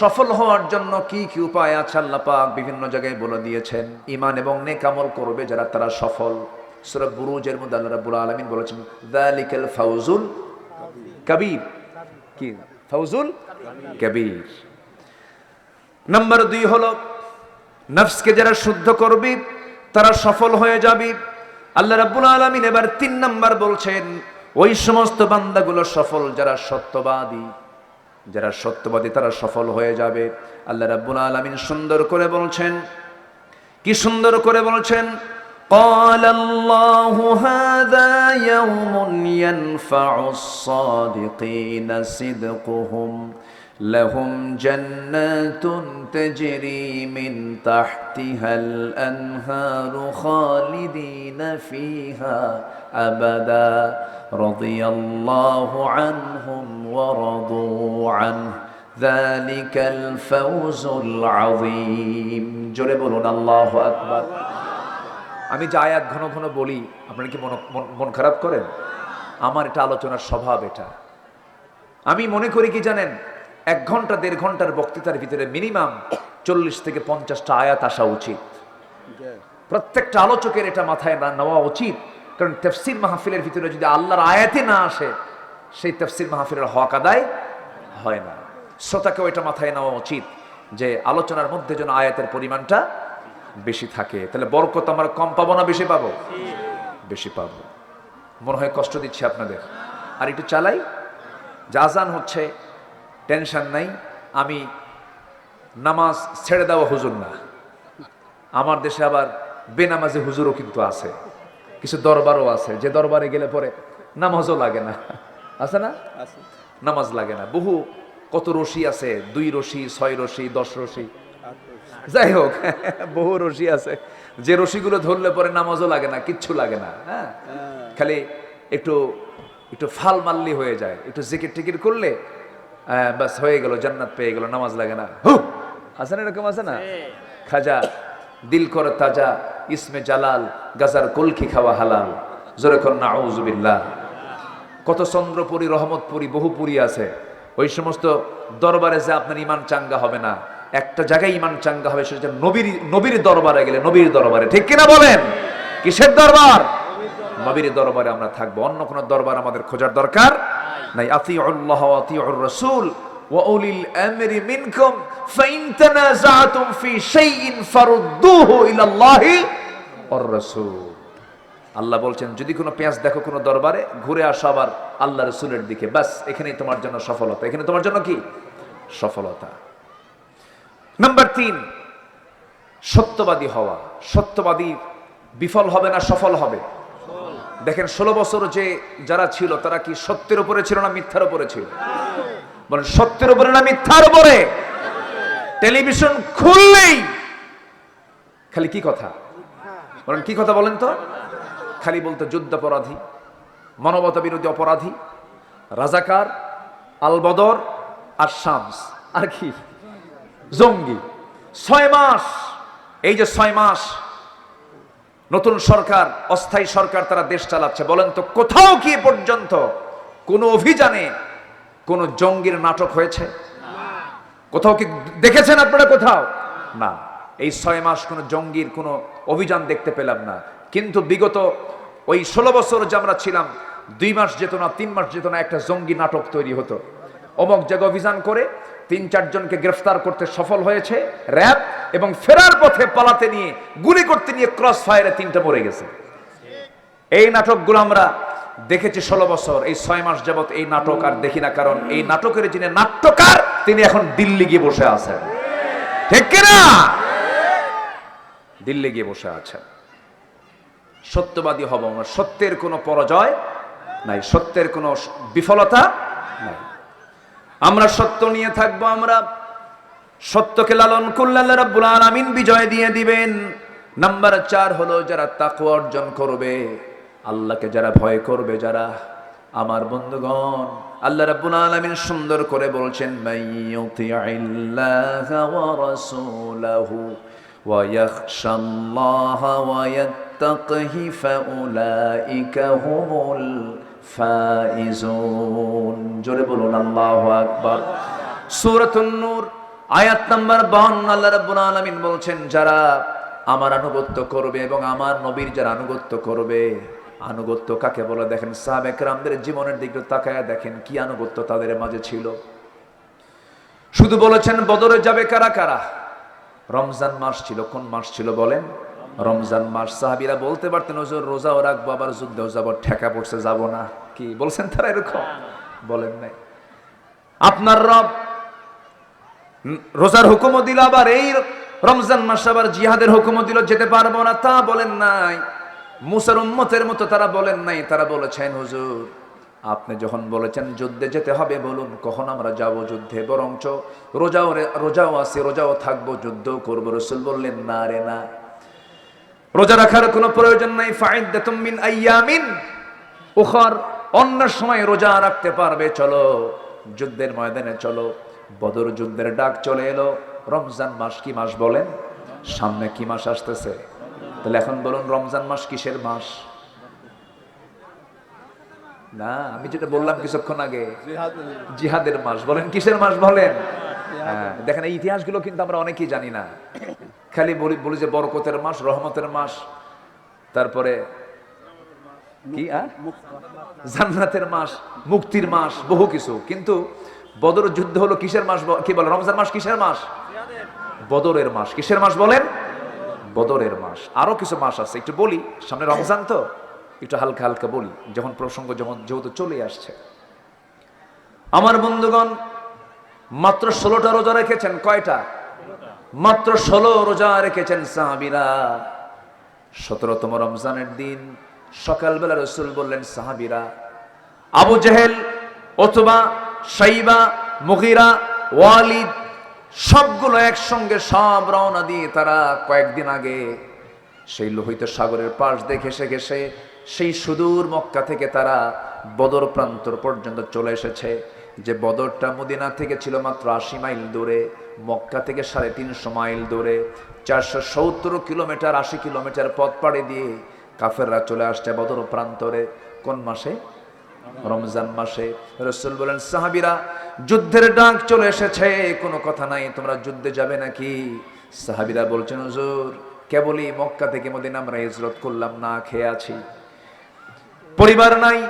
সফল হওয়ার জন্য কি কি উপায় আছে আল্লাহ পাক বিভিন্ন জায়গায় বলে দিয়েছেন। ইমান এবং নেকামল করবে যারা তারা সফল। সূরা বুরুজের মধ্যে আল্লাহ রাব্বুল আলামিন বলেছেন যালিকাল ফাউজুল কবির। কি? ফাউজুল কবির। নাম্বার দুই হলো, নফসকে যারা শুদ্ধ করবি, তারা সফল হয়ে যাবি। আল্লাহ রাব্বুল আলামিন এবার তিন নাম্বার বলছেন, ওই সমস্ত বান্দাগুলো সফল, যারা সত্যবাদী। যারা সত্যবাদী তারা সফল হয়ে যাবে আল্লাহ রাব্বুল আলামিন সুন্দর করে বলছেন কি সুন্দর করে বলছেন قال الله هذا يوم ينفع الصادقين صدقهم لهم جنات تجري من تحتها الأنهار خالدين فيها أبدا رضي الله عنهم ورضوا عنه ذلك الفوز العظيم জোরে বলুন আল্লাহ আকবার আমি যে আয়াত ঘন ঘন বলি আপনারা কি মন- মন- মন খারাপ করেন আমার এটা আলোচনার স্বভাব এটা আমি মনে করি কি জানেন এক ঘন্টা দেড় ঘন্টার বক্তৃতার ভিতরে মিনিমাম চল্লিশ থেকে পঞ্চাশটা আয়াত আসা উচিত প্রত্যেকটা আলোচকের এটা মাথায় না নেওয়া উচিত কারণ তফসির মাহফিলের ভিতরে যদি আল্লাহর আয়াতে না আসে সেই তফসির মাহফিলের হক আদায় হয় না। শ্রোতাকেও এটা মাথায় নেওয়া উচিত যে আলোচনার মধ্যে যেন আয়াতের পরিমাণটা বেশি থাকে। তাহলে বরকত আমরা কম পাবো না বেশি পাবো? বেশি পাবো। মনে হয় কষ্ট দিচ্ছে আপনাদের। আর একটু চালাই। জাজান হচ্ছে, টেনশন নাই। আমি নামাজ ছেড়ে দেওয়া হুজুর না। আমার দেশে আবার বেনামাজি হুজুরও কিন্তু আছে। কিছু দরবারও আছে। যে দরবারে গেলে পরে নামাজও লাগে না। আছে না? নামাজ লাগে না। বহু কত রশি আছে? দুই রশি ছয় রশি দশ রশি। যাই হোক বহু রশি আছে। যে রশিগুলো ধরলে পরে নামাজও লাগে না কিচ্ছু লাগে না হ্যাঁ? খালি একটু একটু ফাল মাল্লি হয়ে যায়। একটু জিকির টিকির করলে ব্যাস হয়ে গেল জান্নাত পেয়ে গেল নামাজ লাগে না। হু! আছে না এরকম আছে না? খাজা দিল কর তাজা ইসমে জালাল গাজার কলকি খাওয়া হালাল। জোরে কর না কত চন্দ্রপুরী রহমতপুরী বহু পুরী আছে ওই সমস্ত দরবারে যে আপনার ইমান চাঙ্গা হবে না একটা জায়গায় ইমান চাঙ্গা হবে সেটা হচ্ছে নবীর নবীর দরবারে গেলে নবীর দরবারে ঠিক কিনা বলেন কিসের দরবার নবীর দরবারে আমরা থাকবো অন্য কোন দরবার আমাদের খোঁজার দরকার নাই আতি আল্লাহ আতি রসুল وأولي الأمر منكم فإن تنازعتم في شيء فردوه إلى الله والرسول আল্লাহ বলছেন, যদি কোনো পেঁয়াজ দেখো কোনো দরবারে, ঘুরে আসো আবার আল্লাহ রসুলের দিকে। ব্যাস, এখানেই তোমার জন্য সফলতা। এখানে তোমার জন্য কি? সফলতা। নাম্বার তিন, সত্যবাদী হওয়া। সত্যবাদী বিফল হবে না সফল হবে? দেখেন, ষোলো বছর যে যারা ছিল, তারা কি সত্যের উপরে ছিল না মিথ্যার উপরে ছিল? বলেন, সত্যের উপরে না মিথ্যার উপরে? টেলিভিশন খুললেই খালি কি কথা? বলেন, কি কথা বলেন তো? খালি বলতো যুদ্ধাপরাধী, মানবতা বিরোধী অপরাধী, রাজাকার, আলবদর আর শামস। আর কি? জঙ্গি। ছয় মাস, এই যে ছয় মাস, নতুন সরকার, অস্থায়ী সরকার তারা দেশ চালাচ্ছে। বলেন তো, কোথাও কি পর্যন্ত কোন অভিযানে কোন জঙ্গির নাটক হয়েছে? কোথাও কি দেখেছেন আপনারা কোথাও? না। এই ছয় মাস কোনো জঙ্গির কোনো অভিযান দেখতে পেলাম না। কিন্তু বিগত ওই ষোলো বছর যে আমরা ছিলাম, দুই মাস যেত না, তিন মাস যেত না, একটা জঙ্গি নাটক তৈরি হতো। অমক জায়গায় অভিযান করে তিন, চারজনকে গ্রেফতার করতে সফল হয়েছে, র্যাব এবং ফেরার পথে পালাতে নিয়ে, গুলি করতে নিয়ে ক্রস ফায়ারে তিনটা মরে গেছে। এই নাটকগুলো আমরা দেখেছি ষোলো বছর, এই ছয় মাস যাবত এই নাটক আর দেখি না, কারণ এই নাটকের যিনি নাট্যকার, তিনি এখন দিল্লি গিয়ে বসে আছেন। ঠিক কিনা? দিল্লি গিয়ে বসে আছেন। সত্যবাদী হব আমরা। সত্যের কোনো পরাজয় নাই, সত্যের কোনো বিফলতা নাই। আমরা সত্য নিয়ে থাকব আমরা। সত্যকে লালন করলে আল্লাহ রাব্বুল আলামিন বিজয় দিয়ে দিবেন। নাম্বার চার হলো যারা তাকওয়া অর্জন করবে, আল্লাহকে যারা ভয় করবে, যারা আমার বন্ধুগণ, আল্লাহ রাব্বুল আলামিন সুন্দর করে বলছেন মাইয়ুতিইল্লাহা ওয়া রাসূলাহু ওয়া ইয়াখশাল্লাহা ওয়া ইয়াত্তাকিহি ফাউলাইকা হুমুল ফাইজুন জোরে বলুন, আল্লাহু আকবার। সূরাতুন নূর, আয়াত নাম্বার বাহান্ন আল্লাহ রাব্বুল আলামিন বলছেন, যারা আমার আনুগত্য করবে এবং আমার নবীর যারা আনুগত্য করবে, আনুগত্য কাকে বলে দেখেন? সাহাবে রামদের জীবনের দিকে তাকায় দেখেন, কি আনুগত্য তাদের মাঝে ছিল। শুধু বলেছেন, বদরে যাবে কারা কারা? রমজান মাস ছিল, কোন মাস ছিল বলেন? রমজান মাস, সাহাবিরা বলতে পারতেন ওজোর রোজাও রাখব, আবার যুদ্ধেও যাব, ঠেকা পড়ছে, যাব না। কি বলছেন তারা এরকম? বলেন নাই। আপনার রব রোজার হুকুমও দিল, আবার এই রমজান মাস আবার জিহাদের হুকুমও দিল, যেতে পারব না, তা বলেন নাই। মুসার উম্মতের মতো তারা বলেন নাই, তারা বলেছেন, হুজুর, আপনি যখন বলেছেন যুদ্ধে যেতে হবে, বলুন কখন আমরা যাব যুদ্ধে? বরঞ্চ রোজাও রোজাও আছে, রোজাও থাকব, যুদ্ধও করব, রসুল বললেন, না রে, না। রোজা রাখার কোনো প্রয়োজন নাই ফাইদাতুম মিন আইয়ামিন। উখর অন্য সময় রোজা রাখতে পারবে চলো। যুদ্ধের ময়দানে চলো। বদর যুদ্ধের ডাক চলে এলো। রমজান মাস কি মাস বলেন? সামনে কি মাস আসতেছে? তাহলে এখন বলুন রমজান মাস কিসের মাস? না আমি যেটা বললাম কিছুক্ষণ আগে জিহাদের মাস। বলেন কিসের মাস বলেন? হ্যাঁ, দেখেন এই ইতিহাসগুলো কিন্তু আমরা অনেকেই জানি না। খালি বলি বলি যে বরকতের মাস, রহমতের মাস। তারপরে কি আহ? জান্নাতের মাস, মুক্তির মাস, বহু কিছু। কিন্তু বদর যুদ্ধ হলো কিসের মাস কি বলে, রমজান মাস কিসের মাস? বদরের মাস। কিসের মাস বলেন? বদরের মাস। আরও কিছু মাস আছে। একটু বলি, সামনে রমজান তো? একটু হালকা হালকা বলি, যখন প্রসঙ্গ যখন যেহেতু চলে আসছে। আমার বন্ধুগণ, মাত্র ষোলোটা রোজা রেখেছেন, কয়টা? মাত্র ষোলো রোজা রেখেছেন সাহাবিরা। সতেরোতম রমজানের দিন সকালবেলা রসুল বললেন, সাহাবিরা, আবু জেহেল অথবা সাইবা মুগিরা, ওয়ালিদ, সবগুলো একসঙ্গে সব রওনা দিয়ে তারা কয়েকদিন আগে সেই লোহিত সাগরের পাশ দিয়ে ঘেসে ঘেসে সেই সুদূর মক্কা থেকে তারা বদর প্রান্তর পর্যন্ত চলে এসেছে। যে বদরটা মদিনা থেকে ছিল মাত্র আশি মাইল দূরে মক্কা থেকে সাড়ে তিনশো মাইল দূরে, চারশো সত্তর কিলোমিটার, আশি কিলোমিটার পথ পাড়ি দিয়ে কাফেররা চলে আসছে বদর প্রান্তরে। কোন মাসে? রমজান মাসে। রসুল বলেন, সাহাবিরা, যুদ্ধের ডাক চলে এসেছে, কোনো কথা নাই, তোমরা যুদ্ধে যাবে নাকি? সাহাবিরা বলছেন, হুজুর, কেবলই মক্কা থেকে মদিনা আমরা হিজরত করলাম, না খেয়ে আছি। পরিবার নাই,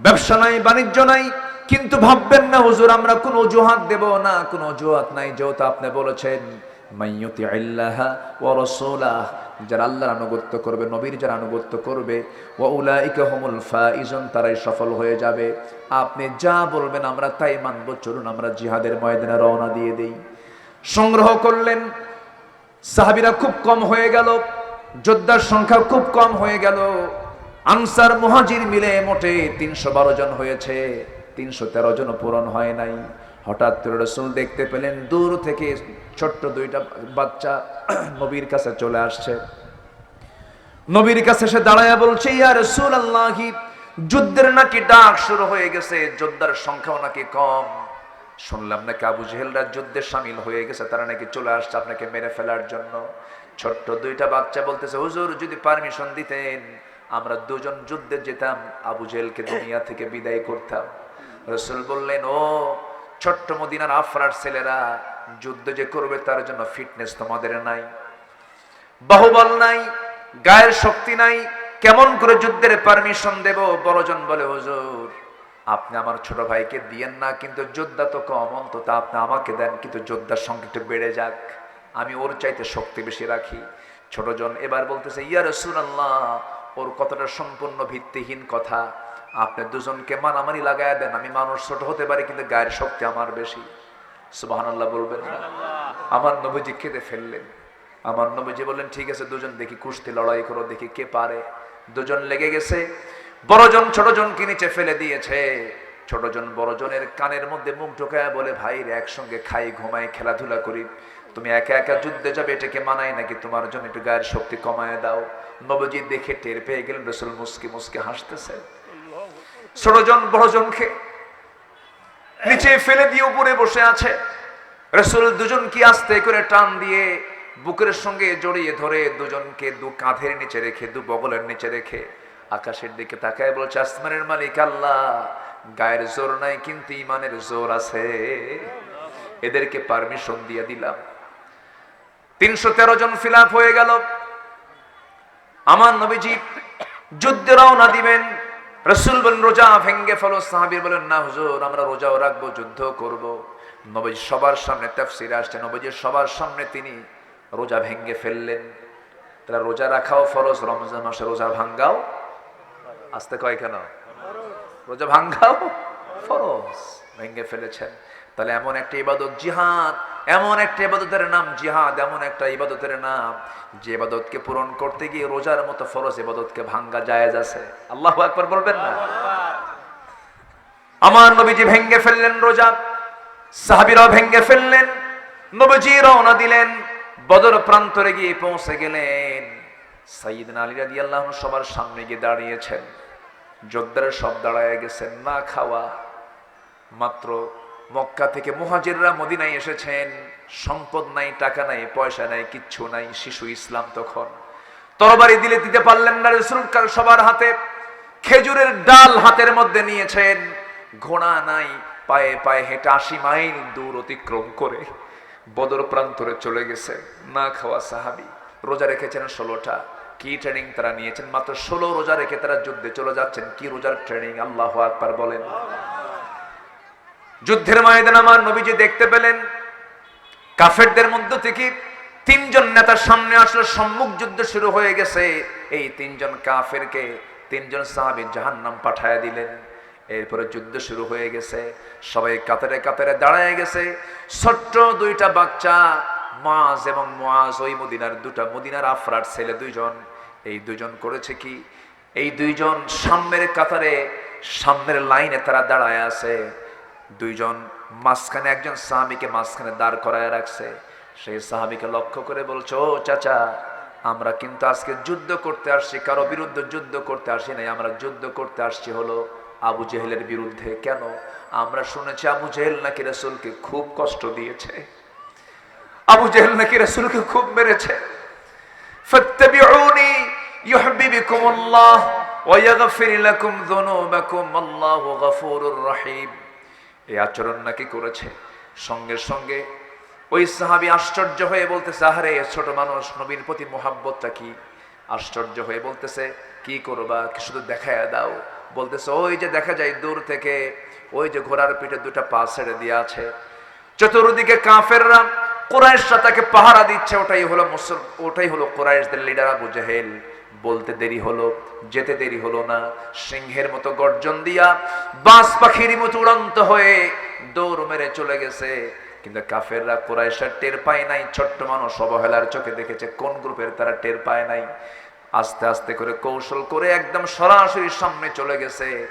ব্যবসা নাই, বাণিজ্য নাই কিন্তু ভাববেন না, হুজুর, আমরা কোন অজুহাত দেব না, কোন অজুহাত নাই। যেহেতু আপনি বলেছেন মাইয়তি আল্লাহ ও রসোলাহ যারা আল্লাহর আনুগত্য করবে, নবীর যারা আনুগত্য করবে ও উলাইকা হুমুল ফাইজন তারাই সফল হয়ে যাবে। আপনি যা বলবেন, আমরা তাই মানব। চলুন, আমরা জিহাদের ময়দানে রওনা দিয়ে দেই। সংগ্রহ করলেন, সাহাবিরা খুব কম হয়ে গেল, যোদ্ধার সংখ্যা খুব কম হয়ে গেল। আনসার মুহাজির মিলে মোটে তিনশো বারো জন হয়েছে। তিনশো তেরো জন পূরণ হয় নাই। হঠাৎ করে রসুল দেখতে পেলেন, দূর থেকে ছোট্ট দুইটা বাচ্চা নবীর কাছে চলে আসছে। নবীর কাছে সে দাঁড়ায় বলছে, ইয়া রসুল আল্লাহি যুদ্ধের নাকি ডাক শুরু হয়ে গেছে, যোদ্ধার সংখ্যাও নাকি কম। শুনলাম নাকি আবু জেহেলরা যুদ্ধে সামিল হয়ে গেছে, তারা নাকি চলে আসছে আপনাকে মেরে ফেলার জন্য। ছোট্ট দুইটা বাচ্চা বলতেছে, হুজুর, যদি পারমিশন দিতেন, আমরা দুজন যুদ্ধে যেতাম, আবু জেহেলকে দুনিয়া থেকে বিদায় করতাম। রসুল বললেন, ও ছোট্ট মদিনার আফরার ছেলেরা, যুদ্ধ যে করবে তার জন্য ফিটনেস তোমাদের নাই। বাহুবল নাই, গায়ের শক্তি নাই, কেমন করে যুদ্ধের পারমিশন দেব? বড়জন বলে, হুজুর, আপনি আমার ছোট ভাইকে দিয়েন না, কিন্তু যোদ্ধা তো কম, অন্তত আপনি আমাকে দেন, কিন্তু যোদ্ধার সংখ্যা একটু বেড়ে যাক। আমি ওর চাইতে শক্তি বেশি রাখি। ছোটজন এবার বলতেছে, ইয়া রসুল্লাহ ওর কতটা সম্পূর্ণ ভিত্তিহীন কথা আপনি দুজনকে মানামানি লাগায় দেন, আমি মানুষ ছোট হতে পারি, কিন্তু গায়ের শক্তি আমার বেশি। সুবহানাল্লাহ বলবেন। আমার নবীজি খেতে ফেললেন। আমার নবীজি বললেন, ঠিক আছে, দুজন দেখি কুস্তি লড়াই করো, দেখি কে পারে। দুজন লেগে গেছে। বড়জন ছোট ছোটজনকে নিচে ফেলে দিয়েছে। ছোটজন বড়জনের কানের মধ্যে মুখ ঢোকায় বলে, ভাই একসঙ্গে খাই, ঘুমাই, খেলাধুলা করি। তুমি একা একা যুদ্ধে যাবে, এটাকে মানায় নাকি তোমার জন্য একটু গায়ের শক্তি কমায় দাও? নবজি দেখে টের পেয়ে গেলেন, রসুল মুসকি মুসকি হাসতেছে। ছোটজন বড়জনকে নিচে ফেলে দিয়ে উপরে বসে আছে। রসুল দুজনকে আস্তে করে টান দিয়ে বুকের সঙ্গে জড়িয়ে ধরে দুজনকে দু কাঁধের নিচে রেখে, দু বগলের নিচে রেখে আকাশের দিকে তাকায় বলছে, আসমানের মালিক আল্লাহ, গায়ের জোর নাই কিন্তু ইমানের জোর আছে। এদেরকে পারমিশন দিয়ে দিলাম। তিনশো তেরো জন ফিল হয়ে গেল। আমার নবীজি যুদ্ধে রওনা দিবেন। রসুল বলেন, রোজা ভেঙ্গে ফেলো। সাহাবির বলেন, না হুজুর, আমরা রোজাও রাখব, যুদ্ধ করব। নবজি সবার সামনে তেফসির আসছে নবজির সবার সামনে তিনি রোজা ভেঙ্গে ফেললেন। তারা রোজা রাখাও ফরজ, রমজান মাসে রোজা ভাঙ্গাও? আসতে কয় কেন? রোজা ভাঙ্গাও? ফরজ, ভেঙ্গে ফেলেছেন। তাহলে এমন একটা ইবাদত জিহাদ, এমন একটা ইবাদতের নাম জিহাদ, এমন একটা ইবাদতের নাম যে ইবাদতকে পূরণ করতে গিয়ে রোজার মতো ফরজ ইবাদতকে ভাঙ্গা জায়েজ আছে। আল্লাহু আকবার বলবেন না? আমার নবীজি ভেঙ্গে ফেললেন রোজা, সাহাবীরাও ভেঙ্গে ফেললেন, নবীজি রওনা দিলেন, বদর প্রান্তরে গিয়ে পৌঁছে গেলেন। সাইয়িদনা আলী রাদিয়াল্লাহু আনহু সবার সামনে গিয়ে দাঁড়িয়েছেন। যোদ্ধারা সব দাঁড়ায় গেছেন, না খাওয়া, মাত্র মক্কা থেকে মুহাজিররা মদিনায় এসেছেন। সম্পদ নাই, টাকা নাই, পয়সা নাই, কিচ্ছু নাই, শিশু ইসলাম তখন। তরবারি দিলে দিতে পারলেন না রসুল সবার হাতে। খেজুরের ডাল হাতের মধ্যে নিয়েছেন। ঘোড়া নাই, পায়ে পায়ে হেঁটে আশি মাইল দূর অতিক্রম করে বদর প্রান্তরে চলে গেছে। না খাওয়া সাহাবি, রোজা রেখেছেন ষোলোটা। কি ট্রেনিং তারা নিয়েছেন? মাত্র ষোলো রোজা রেখে তারা যুদ্ধে চলে যাচ্ছেন। কি রোজার ট্রেনিং আল্লাহ আকবার বলেন। যুদ্ধের ময়দান আমার নবীজি দেখতে পেলেন। কাফেরদের মধ্য থেকে তিনজন নেতার সামনে আসলে, সম্মুখ যুদ্ধ শুরু হয়ে গেছে। এই তিনজন কাফেরকে তিনজন সাহাবি জাহান্নাম পাঠায় দিলেন। এরপরে যুদ্ধ শুরু হয়ে গেছে। সবাই কাতারে কাতারে দাঁড়ায় গেছে। ছোট্ট দুইটা বাচ্চা, মাজ এবং মাজ ওই মদিনার দুটা, মদিনার আফরার ছেলে দুইজন। এই দুজন করেছে কি? এই দুইজন সামনের কাতারে, সামনের লাইনে তারা দাঁড়ায় আছে। দুইজন মাঝখানে একজন সাহাবিকে মাঝখানে দাঁড় করায় রাখছে। সেই সাহাবিকে লক্ষ্য করে বলছো, ও চাচা, আমরা কিন্তু আজকে যুদ্ধ করতে আসছি, কারও বিরুদ্ধে যুদ্ধ করতে আসি নাই, আমরা যুদ্ধ করতে আসছি হলো আবু জেহেলের বিরুদ্ধে। কেন? আমরা শুনেছি আবু জেহেল নাকি রসুলকে খুব কষ্ট দিয়েছে। আবু জেহেল নাকি রসুলকে খুব মেরেছে। ফাত্তাবিউনি রহিম। এই আচরণ নাকি করেছে? সঙ্গে সঙ্গে ওই সাহাবি আশ্চর্য হয়ে বলতেছে, আহারে ছোট মানুষ, নবীর প্রতি মোহাব্বতটা কি? আশ্চর্য হয়ে বলতেছে, কি করবা? কি শুধু দেখায় দাও? বলতেছে, ওই যে দেখা যায় দূর থেকে, ওই যে ঘোড়ার পিঠে দুটা পা ছেড়ে দিয়ে আছে। চতুর্দিকে কাফেররা, কোরাইশরা তাকে পাহারা দিচ্ছে। ওটাই হলো মুসল, ওটাই হলো কোরাইশদের লিডার আবু জেহেল। বলতে দেরি হলো, যেতে দেরি হলো না। সিংহের মতো গর্জন দিয়া বাস পাখির মতো উড়ন্ত হয়ে দৌড় মেরে চলে গেছে। কিন্তু কাফেররা কোরাইশার টের পায় নাই, ছোট্ট মানুষ অবহেলার চোখে দেখেছে কোন গ্রুপের তারা টের পায় নাই। আস্তে আস্তে করে কৌশল করে একদম সরাসরি সামনে চলে গেছে।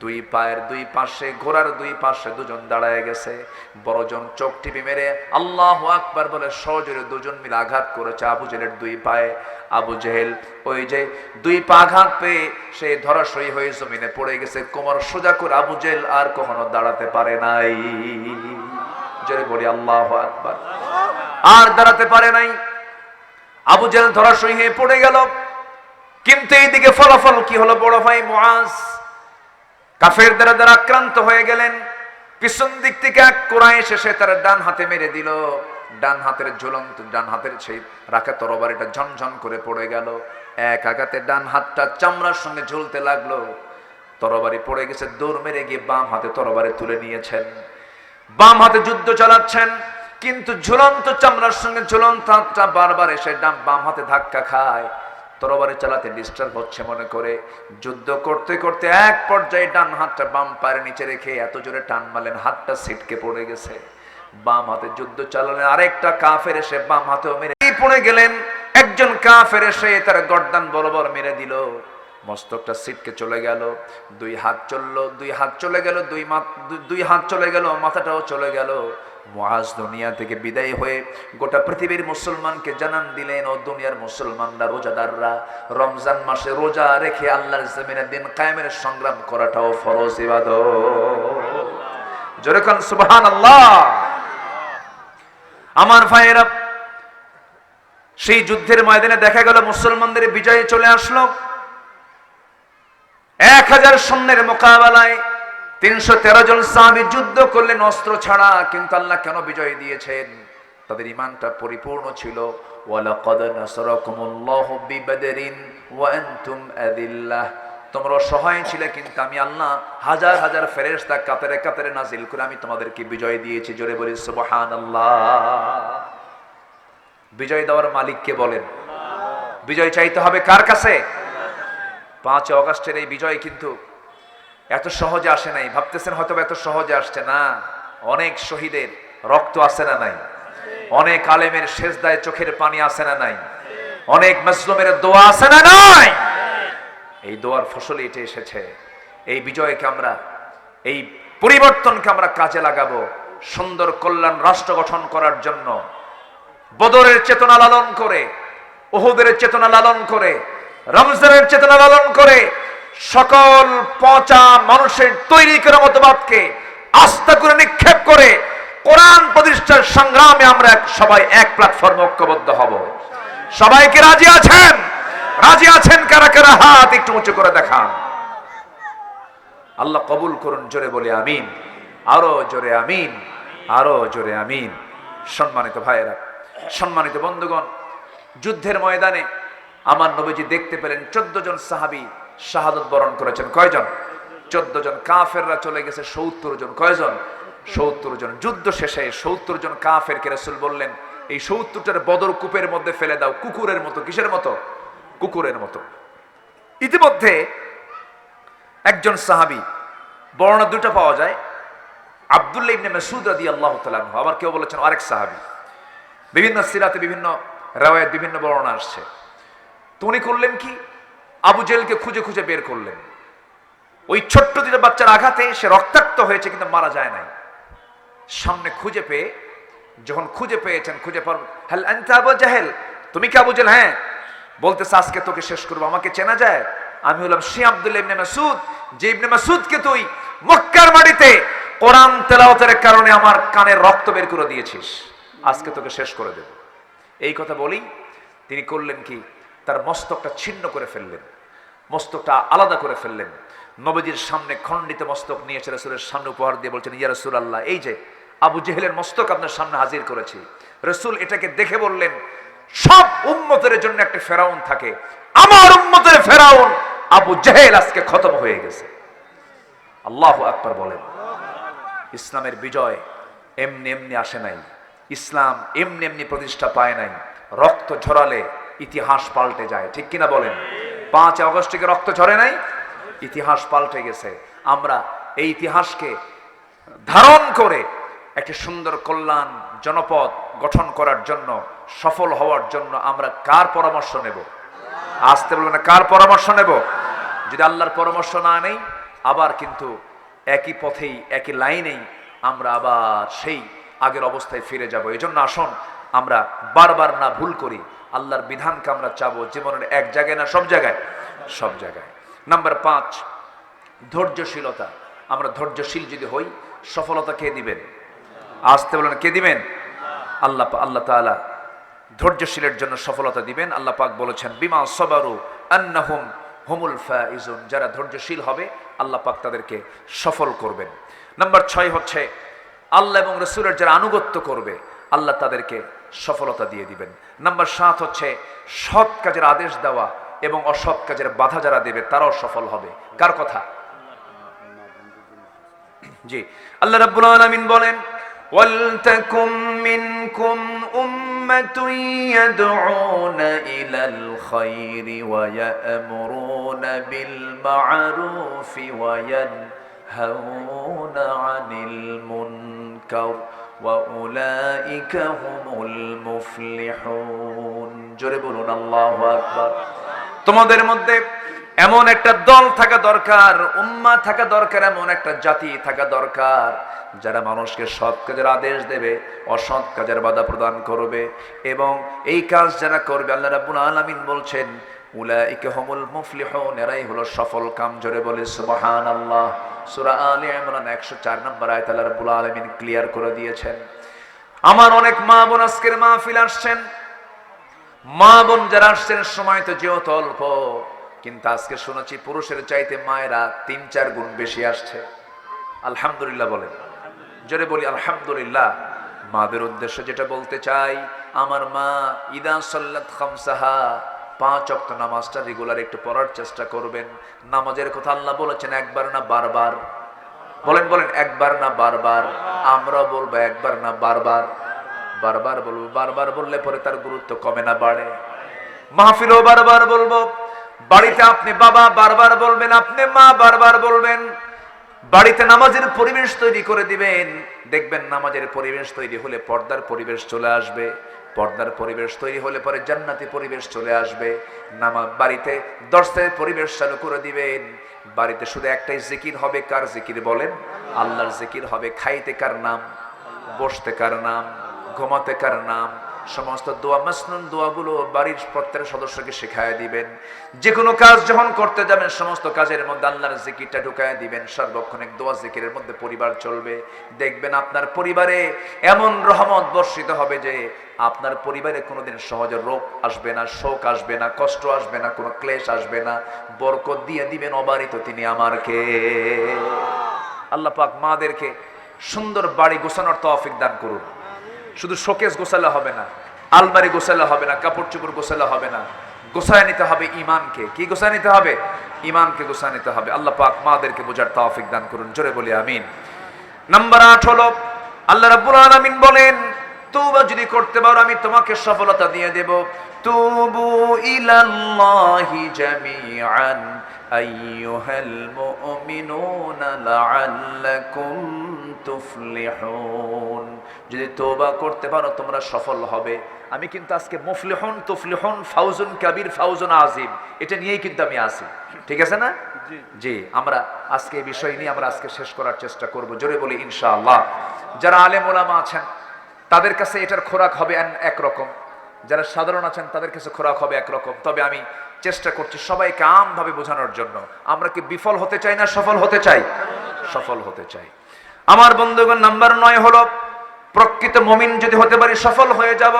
দুই পায়ের দুই পাশে, ঘোড়ার দুই পাশে দুজন দাঁড়ায় গেছে। বড়জন চোখ টিপি মেরে আল্লাহ আকবার বলে সজোরে দুজন মিলে আঘাত করেছে আবু জেহেলের দুই পায়ে। আবু জেহেল ওই যে দুই পা আঘাত পেয়ে সে ধরাশয়ী হয়ে জমিনে পড়ে গেছে। কোমর সোজা করে আবু জেহেল আর কখনো দাঁড়াতে পারে নাই। জোরে বলি আল্লাহ আকবার। আর দাঁড়াতে পারে নাই। আবু জেহেল ধরাশয়ী হয়ে পড়ে গেল। কিন্তু এইদিকে ফলাফল কি হলো বড় ভাই মুআজ? কাফের দ্বারা দ্বারা আক্রান্ত হয়ে গেলেন, পিছন দিক থেকে এক কোরআন এসে তারা ডান হাতে মেরে দিল। ডান হাতের ঝুলন্ত, ডান হাতের সেই রাখা তরবারিটা ঝনঝন করে পড়ে গেল। এক আঘাতে ডান হাতটা চামড়ার সঙ্গে ঝুলতে লাগল। তরবারি পড়ে গেছে, দৌড় মেরে গিয়ে বাম হাতে তরবারি তুলে নিয়েছেন। বাম হাতে যুদ্ধ চালাচ্ছেন, কিন্তু ঝুলন্ত চামড়ার সঙ্গে ঝুলন্ত হাতটা বারবার এসে ডান বাম হাতে ধাক্কা খায়। তরবারি চালাতে ডিস্টার্ব হচ্ছে মনে করে। যুদ্ধ করতে করতে এক পর্যায়ে ডান হাতটা বাম পায়ের নিচে রেখে এত জোরে টান মারলেন, হাতটা সিটকে পড়ে গেছে। বাম হাতে যুদ্ধ চালালেন, আরেকটা কাফের এসে বাম হাতেও মেরে পড়ে গেলেন, একজন কাফের এসে তার গর্দান বরাবর মেরে দিল। মস্তকটা সিটকে চলে গেল, দুই হাত চলল, দুই হাত চলে গেল, দুই দুই হাত চলে গেল, মাথাটাও চলে গেল। মুআজ দুনিয়া থেকে বিদায় হয়ে গোটা পৃথিবীর মুসলমানকে জানান দিলেন, ও দুনিয়ার মুসলমানরা, রোজাদাররা, রমজান মাসে রোজা রেখে আল্লাহর জমিনের দিন কায়েমের সংগ্রাম করাটাও ফরজ ইবাদত। যেরকম সুবহানাল্লাহ। আমার ভাইয়েরা, সেই যুদ্ধের ময়দানে দেখা গেল, মুসলমানদের বিজয়ে চলে আসলো। এক হাজার সৈন্যের মোকাবেলায় তিনশো তেরো জন সাহাবী যুদ্ধ করলেন, অস্ত্র ছাড়া, কিন্তু আল্লাহ কেন বিজয় দিয়েছেন? তাদের ইমানটা পরিপূর্ণ ছিল। ওয়ালাকাদ নাসারাকুমুল্লাহু বিবাদরিন ওয়া তোমরা অসহায় ছিলে, কিন্তু আমি আল্লাহ হাজার হাজার ফেরেশতা কাতারে কাতারে নাজিল করে আমি তোমাদেরকে বিজয় দিয়েছি। জোরে বলি, সুবহানাল্লাহ। বিজয় দেওয়ার মালিককে বলেন? বিজয় চাইতে হবে কার কাছে? পাঁচ অগস্টের এই বিজয় কিন্তু এত সহজে আসে নাই। ভাবতেছেন হয়তো এত সহজে আসছে না। অনেক শহীদের রক্ত আসে না নাই? অনেক আলেমের শেষদায় চোখের পানি আসে না নাই? অনেক মুসলিমের দোয়া আসে না নাই? এই দোয়ার ফসল এটা এসেছে। এই বিজয়কে আমরা, এই পরিবর্তনকে আমরা কাজে লাগাবো সুন্দর কল্যাণ রাষ্ট্র গঠন করার জন্য। বদরের চেতনা লালন করে, ওহুদের চেতনা লালন করে, রমজানের চেতনা লালন করে সকল পচা মানুষের তৈরি করা মতবাদকে আস্থা করে নিক্ষেপ করে কোরআন প্রতিষ্ঠার সংগ্রামে আমরা সবাই এক প্ল্যাটফর্মে ঐক্যবদ্ধ হব। সবাইকে রাজি আছেন? রাজি আছেন কারা কারা? হাত একটু উঁচু করে দেখান। আল্লাহ কবুল করুন, জোরে বলে আমিন। আরও জোরে আমিন, আরও জোরে আমিন। সম্মানিত ভাইয়েরা, সম্মানিত বন্ধুগণ, যুদ্ধের ময়দানে আমার নবীজি দেখতে পেলেন চোদ্দ জন সাহাবি। শাহাদত বরণ করেছেন। কয়জন? চোদ্দ জন। কাফেররা চলে গেছে সত্তর জন। কয়জন? সত্তর জন। যুদ্ধ শেষে সত্তর জন কাফেরকে রাসূল বললেন, এই সত্তরটার বদর কূপের মধ্যে ফেলে দাও। কুকুরের মতো। কিসের মতো? কুকুরের মতো। ইতিমধ্যে একজন সাহাবি, বর্ণনা দুটো পাওয়া যায়। আব্দুল্লাহ ইবনে মাসউদ রাদিয়াল্লাহু তাআলা আনহু। আবার কেউ বলেছেন আরেক সাহাবি। বিভিন্ন সিরাতে বিভিন্ন রাওয়ায়াত বিভিন্ন বর্ণনা আসছে। তো উনি করলেন কি? আবু জেলকে খুঁজে খুঁজে বের করলেন। ওই ছোট্ট দুটো বাচ্চার আঘাতে সে রক্তাক্ত হয়েছে, কিন্তু মারা যায় নাই। সামনে খুঁজে পেয়ে, যখন খুঁজে পেয়েছেন, খুঁজে আবু জাহেল? তুমি কি আবু জেল হ্যাঁ। বলতেছে, আজকে তোকে শেষ করব, আমাকে চেনা যায়? আমি হলাম সে আব্দুল ইবনে মাসুদ যে ইবনে মাসুদকে তুই মক্কার মাটিতে কোরআন তেলাওয়াতের কারণে আমার কানের রক্ত বের করে দিয়েছিস। আজকে তোকে শেষ করে দেব। এই কথা বলি তিনি করলেন কি? তার মস্তকটা ছিন্ন করে ফেললেন। মস্তকটা আলাদা করে ফেললেন। নবীজির সামনে খণ্ডিত মস্তক নিয়ে এসে রসুলের সামনে উপহার দিয়ে বলছেন, ইয়া রসুল আল্লাহ এই যে আবু জেহেলের মস্তক আপনার সামনে হাজির করেছি। রসুল এটাকে দেখে বললেন, সব উম্মতের জন্য একটা ফেরাউন থাকে। আমার উম্মতের ফেরাউন আবু জেহেল আজকে খতম হয়ে গেছে। আল্লাহ আকবার বলেন। ইসলামের বিজয় এমনি এমনি আসে নাই। ইসলাম এমনি এমনি প্রতিষ্ঠা পায় নাই। রক্ত ঝরালে ইতিহাস পাল্টে যায়। ঠিক কিনা বলেন? পাঁচ আগস্ট থেকে রক্ত ঝরে নাই, ইতিহাস পাল্টে গেছে। আমরা এই ইতিহাসকে ধারণ করে একটি সুন্দর কল্যাণ জনপদ গঠন করার জন্য, সফল হওয়ার জন্য আমরা কার পরামর্শ নেব? আসতে বলবেন কার পরামর্শ নেব? যদি আল্লাহর পরামর্শ না নেই, আবার কিন্তু একই পথেই, একই লাইনেই আমরা আবার সেই আগের অবস্থায় ফিরে যাব। এই জন্য আসুন আমরা বারবার না ভুল করি। আল্লাহর বিধানকে আমরা চাবো জীবনের এক জায়গায় না সব জায়গায়? সব জায়গায়। নাম্বার পাঁচ, ধৈর্যশীলতা। আমরা ধৈর্যশীল যদি হই, সফলতা কে দিবেন? আসতে বলেন, কে দিবেন? আল্লাহ আল্লাহ তাআলা ধৈর্যশীলের জন্য সফলতা দিবেন। আল্লাহ পাক বলেছেন, বিমা সবারু আন্নাহুম হুমুল ফাইজুন। যারা ধৈর্যশীল হবে, আল্লাহ পাক তাদেরকে সফল করবেন। নাম্বার ছয় হচ্ছে, আল্লাহ এবং রসুলের যারা আনুগত্য করবে, আল্লাহ তাদেরকে সফলতা দিয়ে দিবেন। নাম্বার সাত হচ্ছে সৎ কাজের আদেশ দেওয়া এবং অসৎ কাজের বাধা যারা দেবে তারাও সফল হবে। কার কথা? জি। আল্লাহ রাব্বুল আলামিন বলেন ওয়ালতাকুম মিনকুম উম্মাতুন ইয়াদউনা ইলাল খায়রি ওয়া ইয়া'মুরুনা বিল মা'রুফি ওয়া বলুন, আল্লাহু আকবার। তোমাদের মধ্যে এমন একটা দল থাকা দরকার, উম্মা থাকা দরকার, এমন একটা জাতি থাকা দরকার, যারা মানুষকে সৎ কাজের আদেশ দেবে, অসৎ কাজের বাধা প্রদান করবে, এবং এই কাজ যারা করবে, আল্লাহ রাব্বুল আলামিন বলছেন উলাইকা হুমুল মুফলিহুন, এরাই হলো সফল কাম, জোরে বলে সুবহানাল্লাহ। সূরা আলে ইমরান 104 নম্বর আয়াত আল্লাহ রাব্বুল আলামিন ক্লিয়ার করে দিয়েছেন। আমার অনেক মা বোন আজকের মাহফিল আসছেন। মা বোন যারা আসছেন, সময় তো যেহেতু অল্প, কিন্তু আজকে শুনেছি পুরুষের চাইতে মায়েরা তিন চার গুণ বেশি আসছে। আলহামদুলিল্লাহ বলেন। জোরে বলি আলহামদুলিল্লাহ। মাদের উদ্দেশ্যে যেটা বলতে চাই, আমার মা ইদা সাল্লাত খামসাহা পাঁচ অক্ত নামাজটা রেগুলার একটু পড়ার চেষ্টা করবেন। নামাজের কথা আল্লাহ বলেছেন, একবার না বারবার। বলেন বলেন, একবার না বারবার। আমরা বলব, একবার না বারবার। বারবার বলব, বারবার বললে পরে তার গুরুত্ব কমে না, বাড়ে। মাহফিলও বারবার বলব। বাড়িতে আপনি বাবা বারবার বলবেন, আপনি মা বারবার বলবেন। বাড়িতে নামাজের পরিবেশ তৈরি করে দিবেন। দেখবেন নামাজের পরিবেশ তৈরি হলে পর্দার পরিবেশ চলে আসবে। পর্দার পরিবেশ তৈরি হলে পরে জান্নাতি পরিবেশ চলে আসবে। নামা বাড়িতে দর্শের পরিবেশ চালু করে দিবেন। বাড়িতে শুধু একটাই জিকির হবে, কার জিকির বলেন? আল্লাহর জিকির হবে, খাইতে কার নাম, বসতে কার নাম, ঘুমাতে কার নাম সমস্ত দোয়া, মাসনুন দোয়াগুলো বাড়ির প্রত্যেক সদস্যকে শেখায় দিবেন। যে কোনো কাজ যখন করতে যাবেন, সমস্ত কাজের মধ্যে আল্লাহর জিকিরটা ঢুকায় দিবেন। সর্বক্ষণিক দোয়া জিকিরের মধ্যে পরিবার চলবে। দেখবেন আপনার পরিবারে এমন রহমত বর্ষিত হবে যে আপনার পরিবারে কোনোদিন সহজে রোগ আসবে না, শোক আসবে না, কষ্ট আসবে না, কোনো ক্লেশ আসবে না। বরকত দিয়ে দিবেন অবারিত তিনি আমারকে। আল্লাহ পাক মাদেরকে সুন্দর বাড়ি গোছানোর তৌফিক দান করুন। শুধু শোকেস গোসালে হবে না, আলমারি গোসালে হবে না, কাপড় চুপড় গোসালে হবে না। গোসায় নিতে হবে ইমানকে কি গোসায় নিতে হবে? ইমানকে গোসায় নিতে হবে। আল্লাহ পাক মাদেরকে বোঝার তাওফিক দান করুন। জোরে বলি আমিন। নাম্বার আট হলো, আল্লাহ রাব্বুল আলামিন বলেন তৌবা যদি করতে পারো আমি তোমাকে সফলতা দিয়ে দেব। তুবু ইলাল্লাহি জামিআন আইয়ুহাল মুমিনুনা লাআল্লাকুম তুফলিহুন। যদি তৌবা করতে পারো তোমরা সফল হবে। আমি কিন্তু আজকে মুফলিহুন তুফলিহুন ফাউজুন কাবীর ফাউজুন আজিম এটা নিয়েই কিন্তু আমি আসি ঠিক আছে না? জি আমরা আজকে এই বিষয় নিয়ে আমরা আজকে শেষ করার চেষ্টা করব। জোরে বলি ইনশাআল্লাহ। যারা আলেম ওলামা আছেন তাদের কাছে এটার খোরাক হবে একরকম যারা সাধারণ আছেন, তাদের কাছে খোরাক হবে একরকম তবে আমি চেষ্টা করছি সবাইকে আমভাবে বোঝানোর জন্য। আমরা কি বিফল হতে চাই না সফল হতে চাই? সফল হতে চাই। আমার বন্ধুগণ, নাম্বার নয় হলো, প্রকৃত মমিন যদি হতে পারি সফল হয়ে যাব।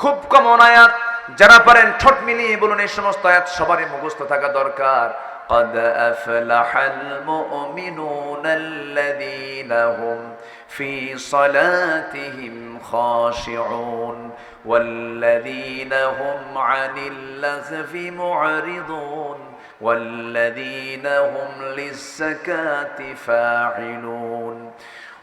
খুব কম অনায়াত যারা পারেন ঠোঁট মিলিয়ে বলুন, এই সমস্ত আয়াত সবারই মুখস্থ থাকা দরকার। قد أفلح المؤمنون الذين هم في صلاتهم خاشعون والذين هم عن اللغو معرضون والذين هم للزكاة فاعلون.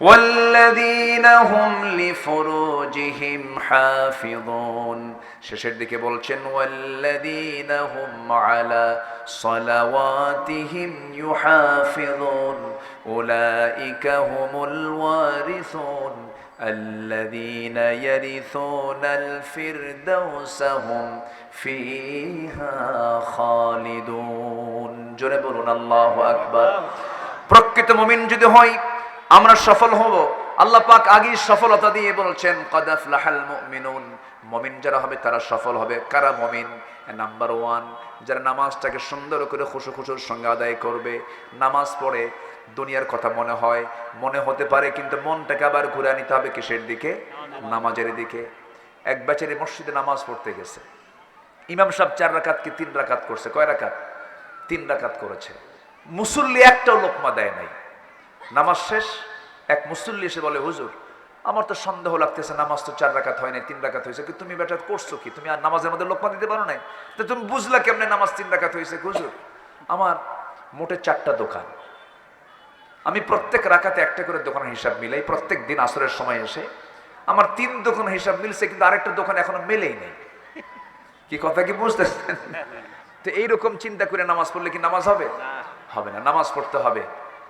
والذين هم لفروجهم حافظون শেষের দিকে বলছেন والذين هم على صلواتهم يحافظون أولئك هم الوارثون الذين يرثون الفردوس هم فيها خالدون জোরে বলুন আল্লাহু আকবার প্রকৃত মুমিন যদি হয় আমরা সফল হব। আল্লাহ পাক আগেই সফলতা দিয়ে বলছেন, কদ আফলাহাল মুমিনুন। মুমিন যারা হবে, তারা সফল হবে। কারা মমিন? নাম্বার ওয়ান যারা নামাজটাকে সুন্দর করে খুশু খুশুর সঙ্গে আদায় করবে। নামাজ পড়ে দুনিয়ার কথা মনে হয়, মনে হতে পারে, কিন্তু মনটাকে আবার ঘুরে নিতে হবে কিসের দিকে? নামাজের দিকে। এক বেচারি মসজিদে নামাজ পড়তে গেছে। ইমাম সাহেব চার রাকাত কি তিন রাকাত করছে? কয় রাকাত? তিন রাকাত করেছে। মুসল্লি একটাও লোকমা দেয় নাই। নামাজ শেষ এক মুসল্লি এসে বলে হুজুর আমার তো সন্দেহ লাগতেছে নামাজ তো চার রাকাত হয় নাই তিন রাকাত হয়েছে কি তুমি বেটা করছ কি? তুমি আর নামাজের মধ্যে লোকমা দিতে পারো নাই? তো তুমি বুঝলা কেমনে নামাজ তিন রাকাত হয়েছে? হুজুর আমার মোটে চারটা দোকান। আমি প্রত্যেক রাকাতে একটা করে দোকানের হিসাব মিলাই প্রত্যেক দিন আসরের সময় এসে আমার তিন দোকান হিসাব মিলছে কিন্তু আরেকটা দোকান এখনও মেলেই নেই। কি কথা কি বুঝতেছেন? তো এইরকম চিন্তা করে নামাজ পড়লে কি নামাজ হবে? হবে না নামাজ পড়তে হবে।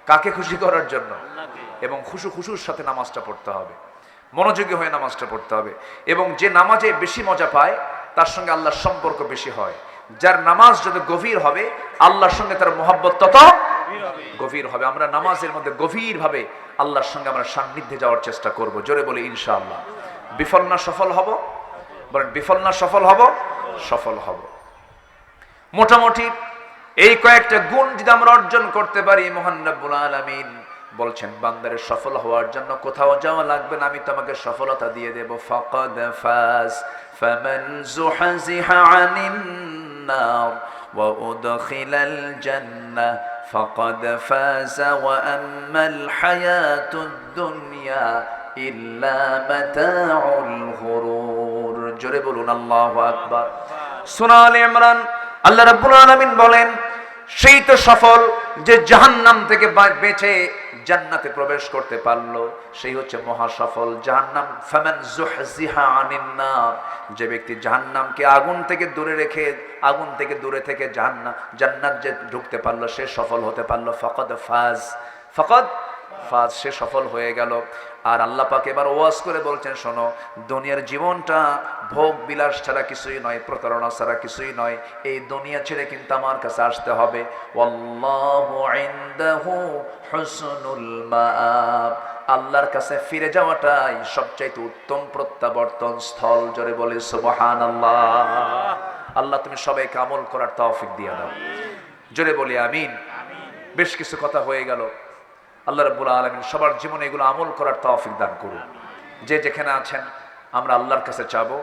কাকে খুশি করার জন্য? এবং খুশু খুশুর সাথে নামাজটা পড়তে হবে। মনোযোগী হয়ে নামাজটা পড়তে হবে। এবং যে নামাজে বেশি মজা পায় তার সঙ্গে আল্লাহর সম্পর্ক বেশি হয়। যার নামাজ যত গভীর হবে আল্লাহর সঙ্গে তার মোহাব্বত তত গভীর হবে। আমরা নামাজের মধ্যে গভীর ভাবে আল্লাহর সঙ্গে আমরা সান্নিধ্যে যাওয়ার চেষ্টা করব। জোরে বলি ইনশাআল্লাহ। বিফল না সফল হব? বলেন বিফল না সফল হব? সফল হব। মোটামুটি এই কয়েকটা গুণ যদি আমরা অর্জন করতে পারি মোহান রব্বুল আলামিন বলছেন বান্দারের সফল হওয়ার জন্য কোথাও যাওয়া লাগবে না আমি তোমাকে সফলতা দিয়ে দেব ফাকাদ ফাজ ফামান জুহজিহা আনিন নার ওয়া উদখিলাল জান্নাহ فقد فاز وأما الحياة الدنيا إلا متاع الغرور জোরে বলুন আল্লাহু আকবার সূরা আলে ইমরান আল্লাহ রাব্বুল আলামিন বলেন, সেই তো সফল যে জাহান্নাম থেকে বেঁচে জান্নাতে প্রবেশ করতে পারল। সেই হচ্ছে মহা সফল জাহান্নাম। ফামান জুহজিহা আনিন নার যে ব্যক্তি জাহান্নামকে আগুন থেকে দূরে রেখে, আগুন থেকে দূরে থেকে জাহান্নাম জান্নাত যে ঢুকতে পারল, সে সফল হতে পারল। ফকদ ফাজ। ফকদ ফাজ সে সফল হয়ে গেল। আর আল্লাহ পাক এবার ওয়াজ করে বলছেন, শোনো, দুনিয়ার জীবনটা ভোগ বিলাস ছাড়া কিছুই নয়, প্রতারণা ছাড়া কিছুই নয়, এই দুনিয়া ছেড়ে কিন্তু আমার কাছে আসতে হবে। আল্লাহর কাছে ফিরে যাওয়াটাই সবচাইতে উত্তম প্রত্যাবর্তন স্থল। জোরে বলে, সুবহানাল্লাহ। আল্লাহ, তুমি সবাইকে আমল করার তৌফিক দিয়ে দাও। জোরে বলি, আমিন। বেশ কিছু কথা হয়ে গেল। আল্লাহ রব্বুল আলমিন সবার জীবনে এগুলো আমল করার তৌফিক দান করুন। যে যেখানে আছেন, আমরা আল্লাহর কাছে চাবো।